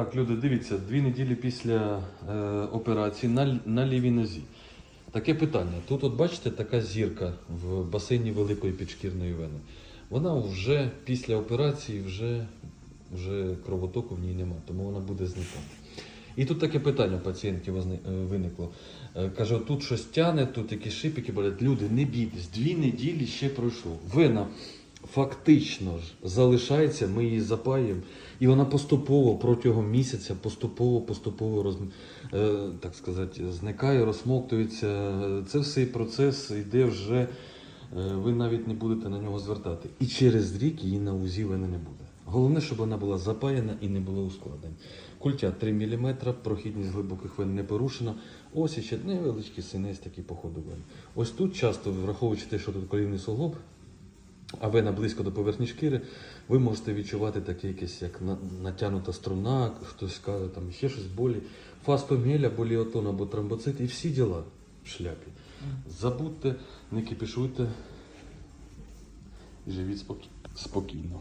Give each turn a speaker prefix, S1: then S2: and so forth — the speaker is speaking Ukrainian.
S1: Так, люди, дивіться, дві неділі після е, операції на, на лівій нозі. Таке питання. Тут, от бачите, така зірка в басейні великої підшкірної вени. Вона вже після операції вже, вже кровотоку в ній нема, тому вона буде зникати. І тут таке питання пацієнтки е, виникло. Е, Каже, тут щось тяне, тут якісь шипики болять. Люди, не бійтесь, дві неділі ще пройшло. Вена фактично ж залишається, ми її запаємо, і вона поступово протягом місяця, поступово, поступово роз, е, так сказати, зникає, розсмоктується. Це все процес йде вже. е, Ви навіть не будете на нього звертати. І через рік її на УЗІ вени не буде. Головне, щоб вона була запаяна і не було ускладнень. Культя 3 мм, прохідність глибоких вен не порушена. Ось ще невеличкий синець такий по ходу вен. Ось тут часто, враховуючи те, що тут колівний суглоб, а вена близько до поверхні шкіри, ви можете відчувати таке якесь, як натягнута струна, хтось каже, там ще щось болі, фастомеля, боліотон або тромбоцит, і всі діла в шляпі. Забудьте, не кипішуйте і живіть спокі- спокійно.